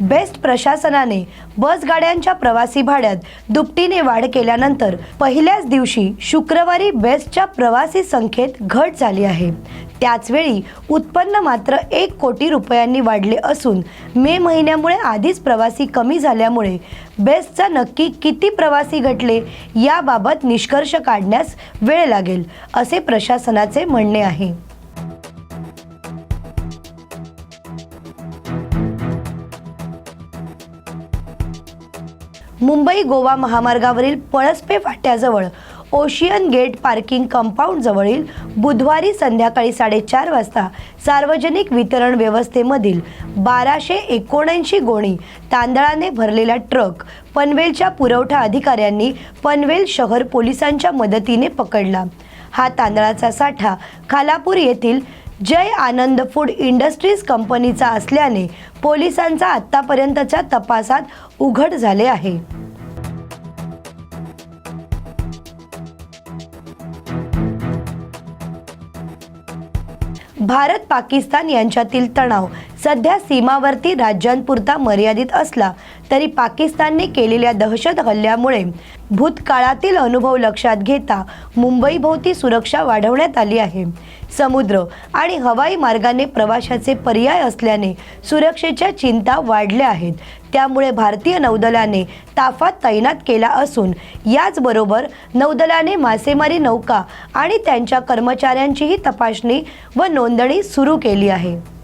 Best प्रशासनाने बस गाड्यांच्या प्रवासी भाड्यात दुपटीने वाढ केल्यानंतर पहिल्याच दिवशी शुक्रवारी बेस्टच्या प्रवासी संख्येत घट झाली आहे. त्याचवेळी उत्पन्न मात्र एक कोटी रुपयांनी वाढले असून मे महिन्यामुळे आधीच प्रवासी कमी झाल्यामुळे बेस्टचा नक्की किती प्रवासी घटले याबाबत निष्कर्ष काढण्यास वेळ लागेल असे प्रशासनाचे म्हणणे आहे. मुंबई गोवा महामार्गावरील पळसपे फाट्याजवळ ओशियन गेट पार्किंग कंपाऊंड जवळील बुधवारी संध्याकाळी साडेचार वाजता सार्वजनिक वितरण व्यवस्थेमधील बाराशे एकोणऐंशी गोणी तांदळाने भरलेला ट्रक पनवेलच्या पुरवठा अधिकाऱ्यांनी पनवेल शहर पोलिसांच्या मदतीने पकडला. हा तांदळाचा साठा खालापूर येथील जय आनंद फूड इंडस्ट्रीज कंपनीचा असल्याने पोलिसांचा आत्तापर्यंतच्या तपासात उघड झाले आहे. भारत पाकिस्तान यांच्यातील तणाव सध्या सीमावर्ती राज्यांपुरता मर्यादित असला तरी पाकिस्तानने केलेल्या दहशत हल्ल्यामुळे भूतकाळातील अनुभव लक्षात घेता मुंबईभोवती सुरक्षा वाढवण्यात आली आहे. समुद्र आणि हवाई मार्गाने प्रवाशाचे पर्याय असल्याने सुरक्षेच्या चिंता वाढल्या आहेत. त्यामुळे भारतीय नौदलाने ताफात तैनात केला असून याचबरोबर नौदलाने मासेमारी नौका आणि त्यांच्या कर्मचाऱ्यांचीही तपासणी व नोंदणी सुरू केली आहे.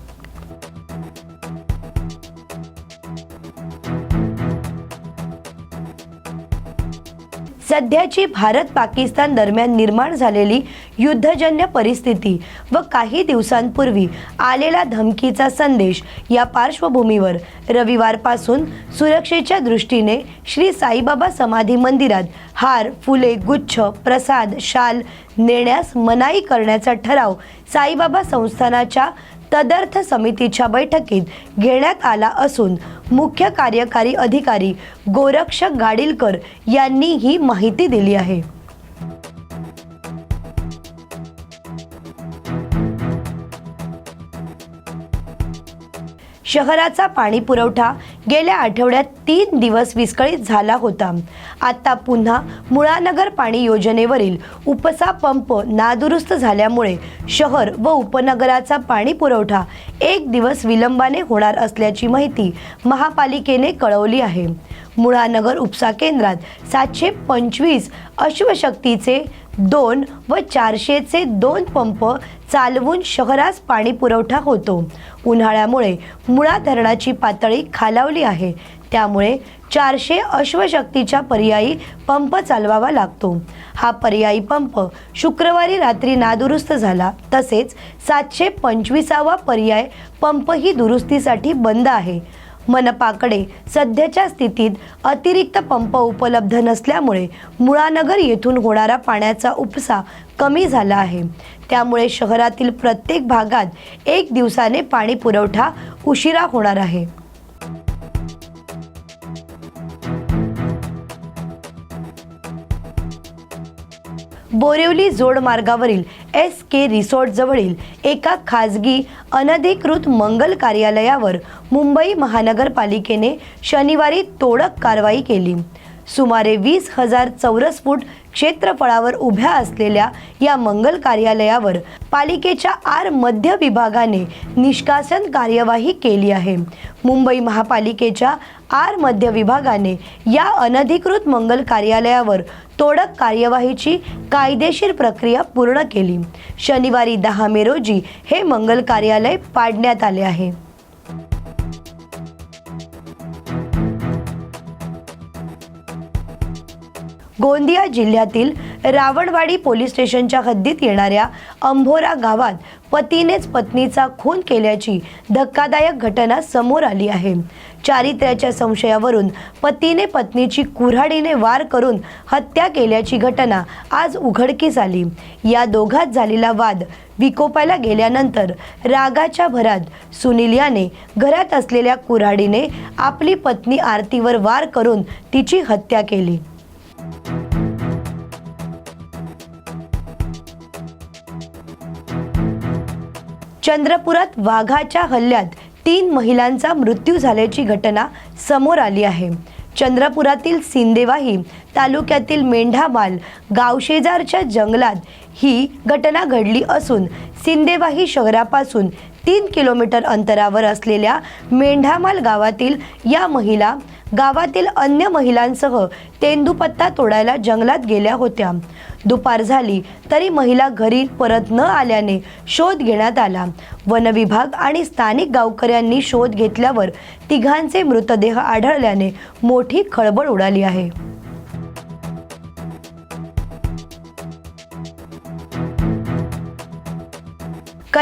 सध्याची भारत पाकिस्तान दरम्यान निर्माण झालेली युद्धजन्य परिस्थिती व काही दिवसांपूर्वी आलेला धमकीचा संदेश या पार्श्वभूमीवर रविवारपासून सुरक्षेच्या दृष्टीने श्री साईबाबा समाधी मंदिरात हार फुले गुच्छ प्रसाद शाल नेण्यास मनाई करण्याचा ठराव साईबाबा संस्थानाच्या तदर्थ समितीच्या बैठकीत घेण्यात आला असून मुख्य कार्यकारी अधिकारी गोरक्षक गाडीलकर यांनी ही माहिती दिली आहे. शहराचा पाणी पुरवठा गेल्या आठवड्यात तीन दिवस विस्कळीत झाला होता. आता पुन्हा मुळानगर पाणी योजनेवरील उपसा पंप नादुरुस्त झाल्यामुळे शहर व उपनगराचा पाणी पुरवठा एक दिवस विलंबाने होणार असल्याची माहिती महापालिकेने कळवली आहे. मुळानगर उपसा केंद्रात सातशे पंचवीस अश्वशक्तीचे दोन व चारशेचे दोन पंप चालवून शहरास पाणी पुरवठा होतो. उन्हाळ्यामुळे मुळा धरणाची पातळी खालावली आहे. त्यामुळे चारशे अश्वशक्तीच्या पर्यायी पंप चालवावा लागतो. हा पर्यायी पंप शुक्रवारी रात्री नादुरुस्त झाला. तसेच सातशे पंचवीसावा पर्याय पंपही दुरुस्तीसाठी बंद आहे. मनपाकडे सध्याच्या स्थितीत अतिरिक्त पंप उपलब्ध नसल्यामुळे मुळानगर येथून होणारा पाण्याचा उपसा कमी झाला आहे. त्यामुळे शहरातील प्रत्येक भागात एक दिवसाने पाणी पुरवठा उशिरा होणार आहे. बोरिवली जोड मार्गावरील एस के रिसॉर्ट जवळील एका खाजगी अनधिकृत मंगल कार्यालयावर मुंबई महानगरपालिकेने शनिवारी तोडक कारवाई केली. सुमारे वीस हजार चौरस फूट क्षेत्रफळावर उभ्या असलेल्या या मंगल कार्यालयावर पालिकेच्या आर मध्य विभागाने निष्कासन कार्यवाही केली आहे. मुंबई महापालिकेच्या आर मध्य विभागाने या अनधिकृत मंगल कार्यालयावर तोडक कार्यवाहीची कायदेशीर प्रक्रिया पूर्ण केली. शनिवारी दहा मे रोजी हे मंगल कार्यालय पाडण्यात आले आहे. गोंदिया जिल्ह्यातील रावणवाडी पोलीस स्टेशनच्या हद्दीत येणाऱ्या अंभोरा गावात पतीनेच पत्नीचा खून केल्याची धक्कादायक घटना समोर आली आहे. चारित्र्याच्या संशयावरून पतीने पत्नीची कुऱ्हाडीने वार करून हत्या केल्याची घटना आज उघडकीस आली. या दोघात झालेला वाद विकोपाला गेल्यानंतर रागाच्या भरात सुनील याने घरात असलेल्या कुऱ्हाडीने आपली पत्नी आरतीवर वार करून तिची हत्या केली. चंद्रपुरात वाघाच्या हल्ल्यात तीन महिलांचा मृत्यू झाल्याची घटना समोर आली आहे. चंद्रपुरातील सिंदेवाही तालुक्यातील मेंढामाल गावशेजारच्या जंगलात ही घटना घडली असून सिंदेवाही शहरापासून तीन किलोमीटर अंतरावर असलेल्या मेंढामाल गावातील या महिला गावातील अन्य महिलांसह तेंदूपत्ता तोडायला जंगलात गेल्या होत्या. दुपार झाली तरी महिला घरी परत न आल्याने शोध घेण्यात आला. वनविभाग आणि स्थानिक गावकऱ्यांनी शोध घेतल्यावर तिघांचे मृतदेह आढळल्याने मोठी खळबळ उडाली आहे.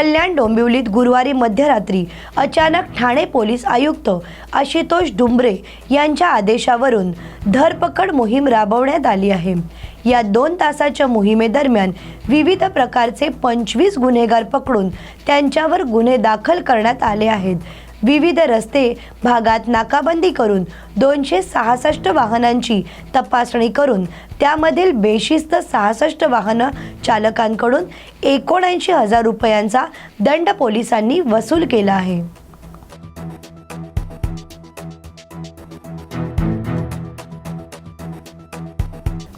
कल्याण डोंबिवलीत गुरुवारी मध्यरात्री अचानक ठाणे पोलीस आयुक्त आशुतोष डुंबरे यांच्या आदेशावरून धरपकड मोहीम राबवण्यात आली आहे. या दोन तासाच्या मोहिमेदरम्यान विविध प्रकारचे पंचवीस गुन्हेगार पकडून त्यांच्यावर गुन्हे दाखल करण्यात आले आहेत. विविध रस्ते भागात नाकाबंदी करून दोनशे सहासष्ट वाहनांची तपासणी करून त्यामधील बेशिस्त सहासष्ट वाहन चालकांकडून एकोणऐंशी हजार रुपयांचा दंड पोलिसांनी वसूल केला आहे.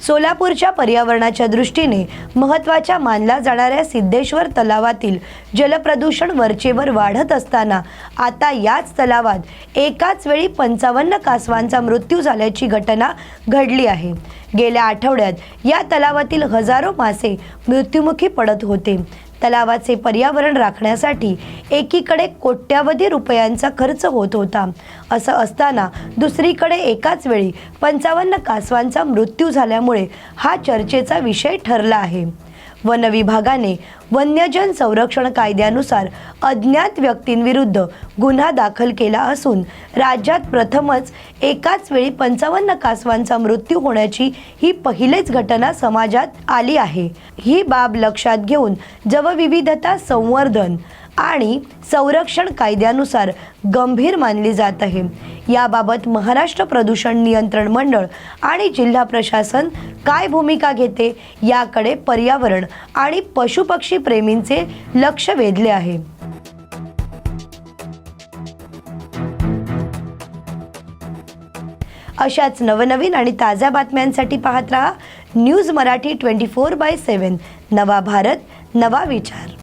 सोलापूरच्या पर्यावरणाच्या दृष्टीने महत्त्वाच्या मानला जाणाऱ्या सिद्धेश्वर तलावातील जलप्रदूषण वरचेवर वाढत असताना आता याच तलावात एकाच वेळी पंचावन्न कासवांचा मृत्यू झाल्याची घटना घडली आहे. गेल्या आठवड्यात या तलावातील हजारो मासे मृत्युमुखी पडत होते. तलावाचे पर्यावरण राखण्यासाठी एकीकडे कोट्यावधी रुपयांचा खर्च होत होता. असं असताना दुसरीकडे एकाच वेळी पंचावन्न कासवांचा मृत्यू झाल्यामुळे हा चर्चेचा विषय ठरला आहे. वन विभागाने वन्यजन संरक्षण कायद्यानुसार अज्ञात व्यक्तींविरुद्ध गुन्हा दाखल केला असून राज्यात प्रथमच एकाच वेळी पंचावन्न कासवांचा मृत्यू होण्याची ही पहिलेच घटना समाजात आली आहे. ही बाब लक्षात घेऊन जवविविधता संवर्धन आणि संरक्षण कायद्यानुसार गंभीर मानली जात आहे. याबाबत महाराष्ट्र प्रदूषण नियंत्रण मंडळ आणि जिल्हा प्रशासन काय भूमिका घेते याकडे पर्यावरण आणि पशुपक्षी प्रेमींचे लक्ष वेधले आहे. अशाच नवनवीन आणि ताज्या बातम्यांसाठी पाहत रहा news Marathi twenty four by seven नवा भारत नवा विचार.